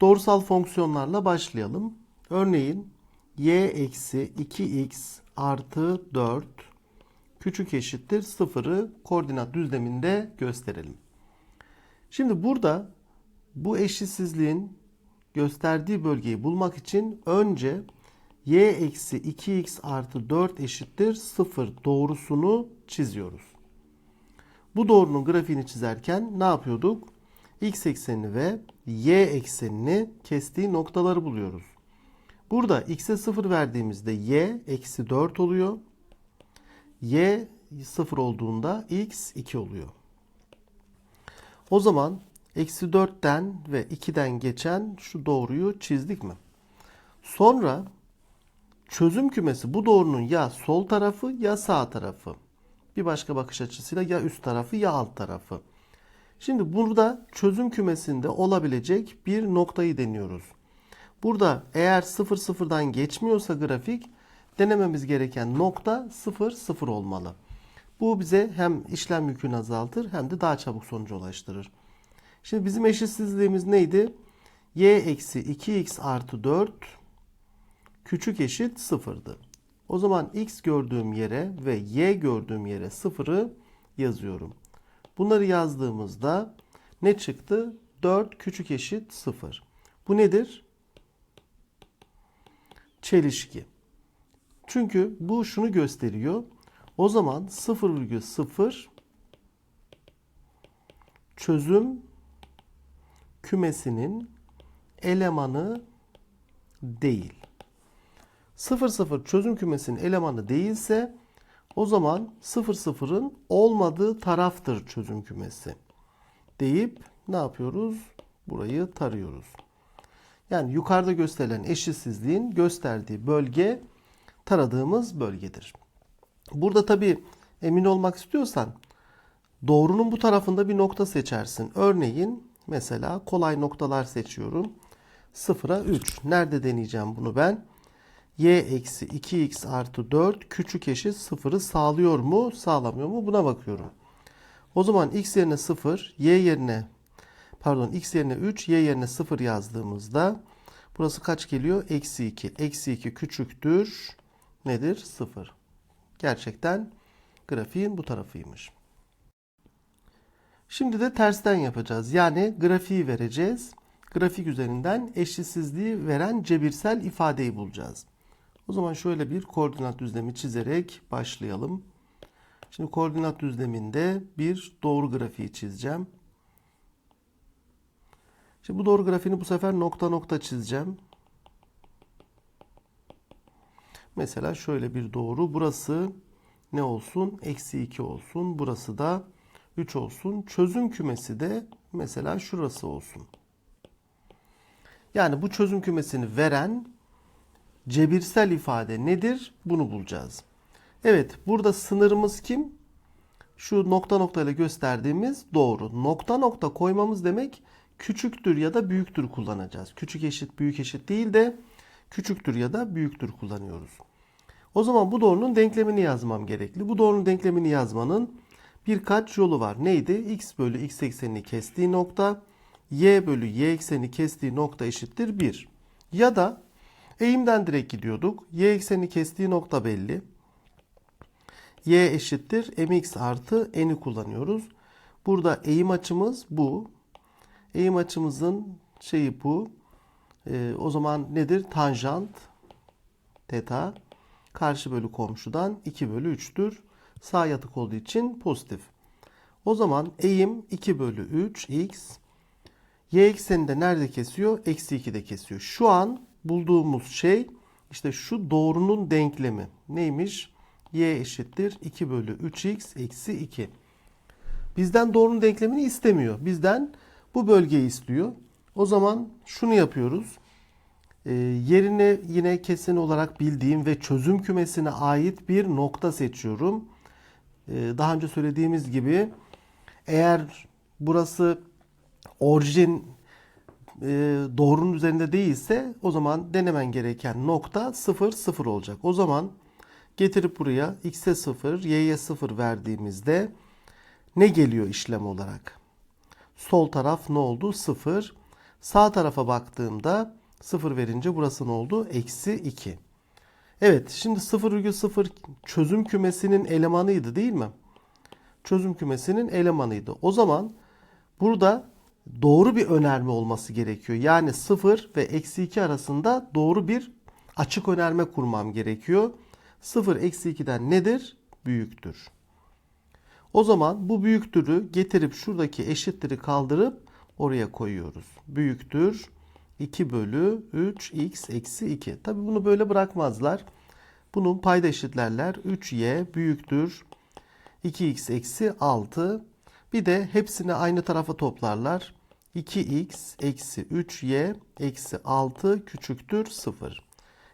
Doğrusal fonksiyonlarla başlayalım. Örneğin y eksi 2x artı 4 küçük eşittir 0'ı koordinat düzleminde gösterelim. Şimdi burada bu eşitsizliğin gösterdiği bölgeyi bulmak için önce y eksi 2x artı 4 eşittir 0 doğrusunu çiziyoruz. Bu doğrunun grafiğini çizerken ne yapıyorduk? X eksenini ve y eksenini kestiği noktaları buluyoruz. Burada x'e 0 verdiğimizde y eksi 4 oluyor. y 0 olduğunda x 2 oluyor. O zaman eksi 4'ten ve 2'den geçen şu doğruyu çizdik mi? Sonra çözüm kümesi bu doğrunun ya sol tarafı ya sağ tarafı. Bir başka bakış açısıyla ya üst tarafı ya alt tarafı. Şimdi burada çözüm kümesinde olabilecek bir noktayı deniyoruz. Burada eğer 0 0'dan geçmiyorsa grafik denememiz gereken nokta 0 0 olmalı. Bu bize hem işlem yükünü azaltır hem de daha çabuk sonuca ulaştırır. Şimdi bizim eşitsizliğimiz neydi? y eksi 2x artı 4 küçük eşit 0'dı. O zaman x gördüğüm yere ve y gördüğüm yere 0'ı yazıyorum. Bunları yazdığımızda ne çıktı? 4 küçük eşit 0. Bu nedir? Çelişki. Çünkü bu şunu gösteriyor. O zaman 0,0 çözüm kümesinin elemanı değil. 0,0 çözüm kümesinin elemanı değilse o zaman 0,0'ın olmadığı taraftır çözüm kümesi. Deyip ne yapıyoruz? Burayı tarıyoruz. Yani yukarıda gösterilen eşitsizliğin gösterdiği bölge taradığımız bölgedir. Burada tabi emin olmak istiyorsan doğrunun bu tarafında bir nokta seçersin. Örneğin mesela kolay noktalar seçiyorum. 0'a 3. Nerede deneyeceğim bunu ben? Y eksi 2x artı 4 küçük eşit 0'ı sağlıyor mu sağlamıyor mu buna bakıyorum. O zaman x yerine 0 y yerine pardon x yerine 3 y yerine 0 yazdığımızda burası kaç geliyor? Eksi 2. Eksi 2 küçüktür nedir? 0. Gerçekten grafiğin bu tarafıymış. Şimdi de tersten yapacağız. Yani grafiği vereceğiz. Grafik üzerinden eşitsizliği veren cebirsel ifadeyi bulacağız. O zaman şöyle bir koordinat düzlemi çizerek başlayalım. Şimdi koordinat düzleminde bir doğru grafiği çizeceğim. Şimdi bu doğru grafiğini bu sefer nokta nokta çizeceğim. Mesela şöyle bir doğru. Burası ne olsun? Eksi 2 olsun. Burası da 3 olsun. Çözüm kümesi de mesela şurası olsun. Yani bu çözüm kümesini veren cebirsel ifade nedir? Bunu bulacağız. Evet burada sınırımız kim? Şu nokta nokta ile gösterdiğimiz doğru. Nokta nokta koymamız demek küçüktür ya da büyüktür kullanacağız. Küçük eşit büyük eşit değil de küçüktür ya da büyüktür kullanıyoruz. O zaman bu doğrunun denklemini yazmam gerekli. Bu doğrunun denklemini yazmanın birkaç yolu var. Neydi? x bölü x eksenini kestiği nokta y bölü y ekseni kestiği nokta eşittir 1. Ya da eğimden direkt gidiyorduk. Y ekseni kestiği nokta belli. Y eşittir mx artı n'i kullanıyoruz. Burada eğim açımız bu. Eğim açımızın şeyi bu. Ee, o zaman nedir? Tanjant teta karşı bölü komşudan 2 bölü 3'tür. Sağ yatık olduğu için pozitif. O zaman eğim 2 bölü 3 x. Y ekseni de nerede kesiyor? Eksi 2'de kesiyor. Şu an bulduğumuz şey işte şu doğrunun denklemi. Neymiş? Y eşittir 2 bölü 3x eksi 2. Bizden doğrunun denklemini istemiyor. Bizden bu bölgeyi istiyor. O zaman şunu yapıyoruz. E, yerine yine kesin olarak bildiğim ve çözüm kümesine ait bir nokta seçiyorum. E, daha önce söylediğimiz gibi eğer burası orijin e, doğrunun üzerinde değilse o zaman denemen gereken nokta 0 0 olacak. O zaman getirip buraya x'e 0, y'ye 0 verdiğimizde ne geliyor işlem olarak? Sol taraf ne oldu? 0. Sağ tarafa baktığımda 0 verince burası ne oldu? Eksi 2. Evet şimdi 0,0 çözüm kümesinin elemanıydı değil mi? Çözüm kümesinin elemanıydı. O zaman burada doğru bir önerme olması gerekiyor. Yani 0 ve eksi 2 arasında doğru bir açık önerme kurmam gerekiyor. 0 eksi 2'den nedir? Büyüktür. O zaman bu büyüktürü getirip şuradaki eşitleri kaldırıp oraya koyuyoruz. Büyüktür 2 bölü 3x eksi 2. Tabi bunu böyle bırakmazlar. Bunun payda eşitlerler. 3y büyüktür 2x eksi 6. Bir de hepsini aynı tarafa toplarlar. 2x eksi 3y eksi 6 küçüktür 0.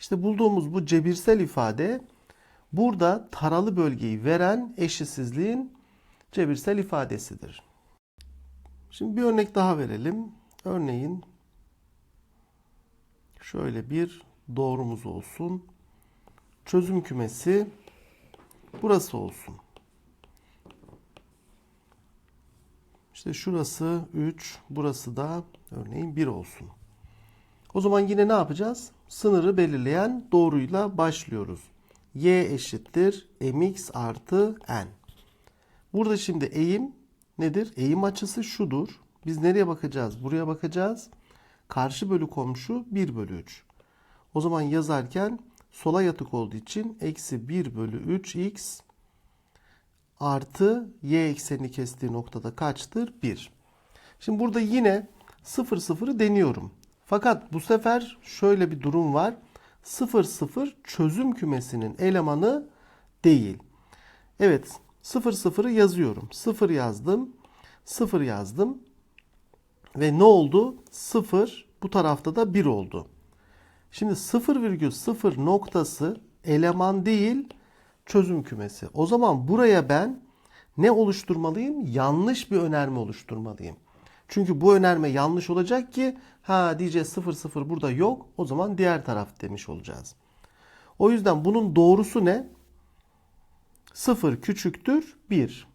İşte bulduğumuz bu cebirsel ifade burada taralı bölgeyi veren eşitsizliğin cebirsel ifadesidir. Şimdi bir örnek daha verelim. Örneğin şöyle bir doğrumuz olsun. Çözüm kümesi burası olsun. İşte şurası 3, burası da örneğin 1 olsun. O zaman yine ne yapacağız? Sınırı belirleyen doğruyla başlıyoruz. y eşittir mx artı n. Burada şimdi eğim nedir? Eğim açısı şudur. Biz nereye bakacağız? Buraya bakacağız. Karşı bölü komşu 1 bölü 3. O zaman yazarken sola yatık olduğu için eksi 1 bölü 3x artı y eksenini kestiği noktada kaçtır? 1. Şimdi burada yine 0 0'ı deniyorum. Fakat bu sefer şöyle bir durum var. 0 0 çözüm kümesinin elemanı değil. Evet 0 0'ı yazıyorum. 0 yazdım. 0 yazdım. Ve ne oldu? 0 bu tarafta da 1 oldu. Şimdi 0,0 noktası eleman değil çözüm kümesi. O zaman buraya ben ne oluşturmalıyım? Yanlış bir önerme oluşturmalıyım. Çünkü bu önerme yanlış olacak ki ha diyeceğiz 0 0 burada yok. O zaman diğer taraf demiş olacağız. O yüzden bunun doğrusu ne? 0 küçüktür 1.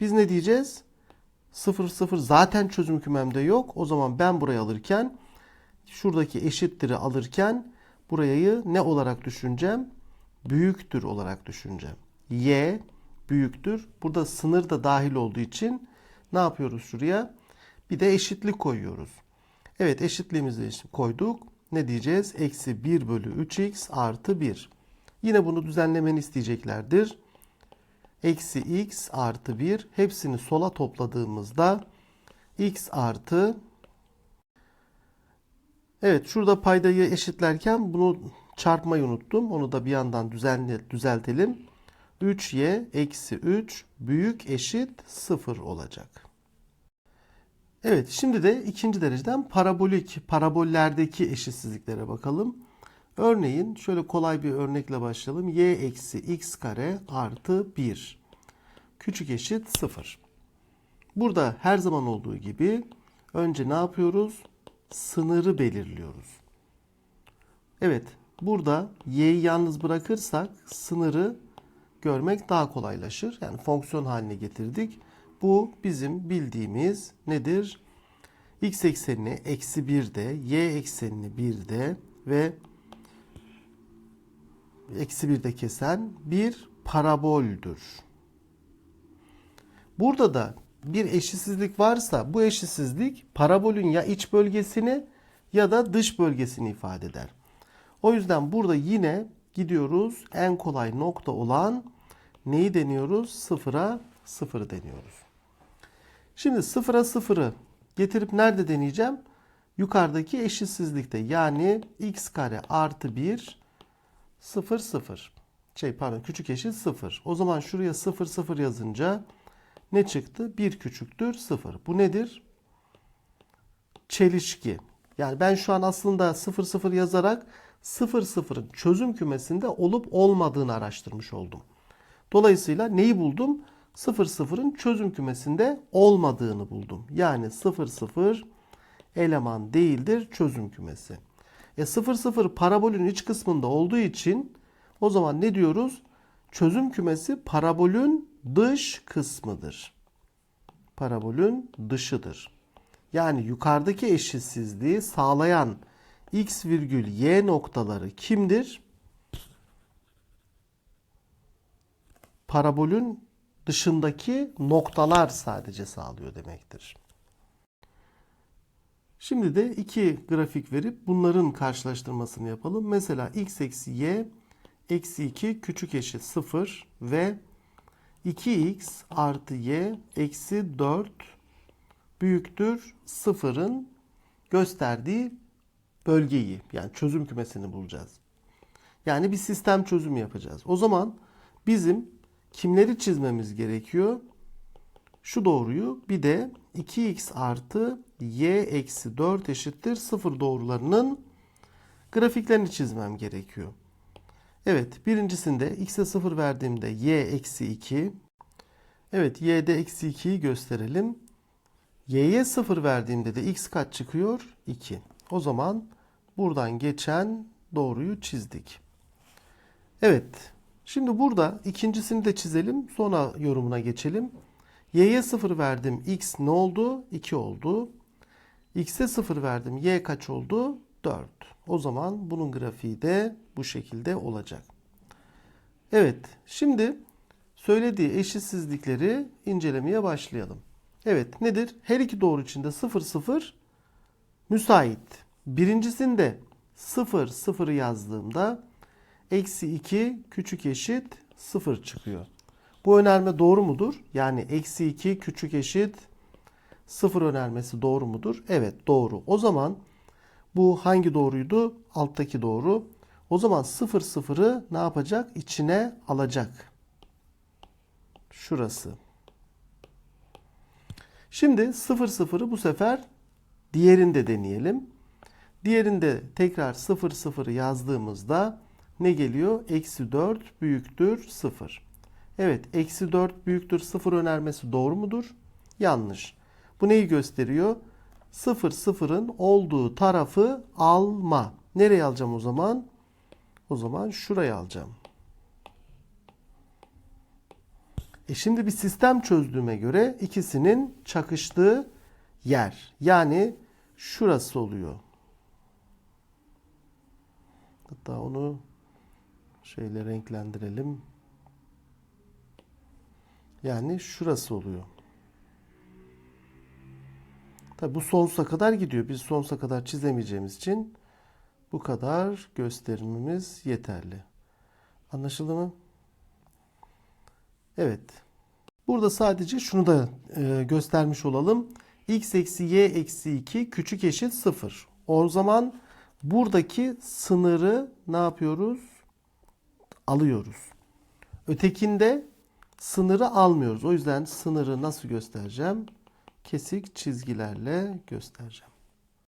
Biz ne diyeceğiz? 0 0 zaten çözüm kümemde yok. O zaman ben burayı alırken şuradaki eşittir'i alırken burayı ne olarak düşüneceğim? Büyüktür olarak düşüneceğim. Y büyüktür. Burada sınır da dahil olduğu için ne yapıyoruz şuraya? Bir de eşitlik koyuyoruz. Evet eşitliğimizi koyduk. Ne diyeceğiz? Eksi 1 bölü 3x artı 1. Yine bunu düzenlemeni isteyeceklerdir. Eksi x artı 1 hepsini sola topladığımızda x artı Evet şurada paydayı eşitlerken bunu çarpmayı unuttum. Onu da bir yandan düzenle, düzeltelim. 3y eksi 3 büyük eşit 0 olacak. Evet şimdi de ikinci dereceden parabolik parabollerdeki eşitsizliklere bakalım. Örneğin şöyle kolay bir örnekle başlayalım. y eksi x kare artı 1 küçük eşit 0. Burada her zaman olduğu gibi önce ne yapıyoruz? Sınırı belirliyoruz. Evet burada y'yi yalnız bırakırsak sınırı görmek daha kolaylaşır. Yani fonksiyon haline getirdik. Bu bizim bildiğimiz nedir? x eksenini eksi 1'de, y eksenini 1'de ve eksi 1'de kesen bir paraboldür. Burada da bir eşitsizlik varsa bu eşitsizlik parabolün ya iç bölgesini ya da dış bölgesini ifade eder. O yüzden burada yine gidiyoruz en kolay nokta olan neyi deniyoruz? Sıfıra sıfır deniyoruz. Şimdi sıfıra sıfırı getirip nerede deneyeceğim? Yukarıdaki eşitsizlikte yani x kare artı 1 0 0. Şey pardon küçük eşit 0. O zaman şuraya 0 0 yazınca ne çıktı? 1 küçüktür 0. Bu nedir? Çelişki. Yani ben şu an aslında 0 0 yazarak 0 0'ın çözüm kümesinde olup olmadığını araştırmış oldum. Dolayısıyla neyi buldum? 0 0'ın çözüm kümesinde olmadığını buldum. Yani 0 0 eleman değildir çözüm kümesi. E 0 0 parabolün iç kısmında olduğu için o zaman ne diyoruz? Çözüm kümesi parabolün dış kısmıdır. Parabolün dışıdır. Yani yukarıdaki eşitsizliği sağlayan x virgül y noktaları kimdir? Parabolün dışındaki noktalar sadece sağlıyor demektir. Şimdi de iki grafik verip bunların karşılaştırmasını yapalım. Mesela x eksi y eksi 2 küçük eşit 0 ve 2x artı y eksi 4 büyüktür 0'ın gösterdiği bölgeyi yani çözüm kümesini bulacağız. Yani bir sistem çözümü yapacağız. O zaman bizim kimleri çizmemiz gerekiyor? Şu doğruyu bir de 2x artı y eksi 4 eşittir 0 doğrularının grafiklerini çizmem gerekiyor. Evet birincisinde x'e 0 verdiğimde y eksi 2. Evet y'de eksi 2'yi gösterelim. y'ye 0 verdiğimde de x kaç çıkıyor? 2. O zaman buradan geçen doğruyu çizdik. Evet. Şimdi burada ikincisini de çizelim. Sonra yorumuna geçelim. Y'ye 0 verdim. X ne oldu? 2 oldu. X'e 0 verdim. Y kaç oldu? 4. O zaman bunun grafiği de bu şekilde olacak. Evet. Şimdi söylediği eşitsizlikleri incelemeye başlayalım. Evet nedir? Her iki doğru içinde 0 0 müsait. Birincisinde 0 0 yazdığımda eksi 2 küçük eşit 0 çıkıyor. Bu önerme doğru mudur? Yani eksi 2 küçük eşit 0 önermesi doğru mudur? Evet doğru. O zaman bu hangi doğruydu? Alttaki doğru. O zaman 0 0'ı ne yapacak? İçine alacak. Şurası. Şimdi 0 0'ı bu sefer diğerinde deneyelim. Diğerinde tekrar 0 0 yazdığımızda ne geliyor? Eksi 4 büyüktür 0. Evet eksi 4 büyüktür 0 önermesi doğru mudur? Yanlış. Bu neyi gösteriyor? 0 0'ın olduğu tarafı alma. Nereye alacağım o zaman? O zaman şuraya alacağım. E şimdi bir sistem çözdüğüme göre ikisinin çakıştığı yer. Yani şurası oluyor. Hatta onu şeyle renklendirelim. Yani şurası oluyor. Tabi bu sonsuza kadar gidiyor. Biz sonsuza kadar çizemeyeceğimiz için bu kadar gösterimimiz yeterli. Anlaşıldı mı? Evet. Burada sadece şunu da e, göstermiş olalım. x eksi y eksi 2 küçük eşit 0. O zaman buradaki sınırı ne yapıyoruz? Alıyoruz. Ötekinde sınırı almıyoruz. O yüzden sınırı nasıl göstereceğim? Kesik çizgilerle göstereceğim.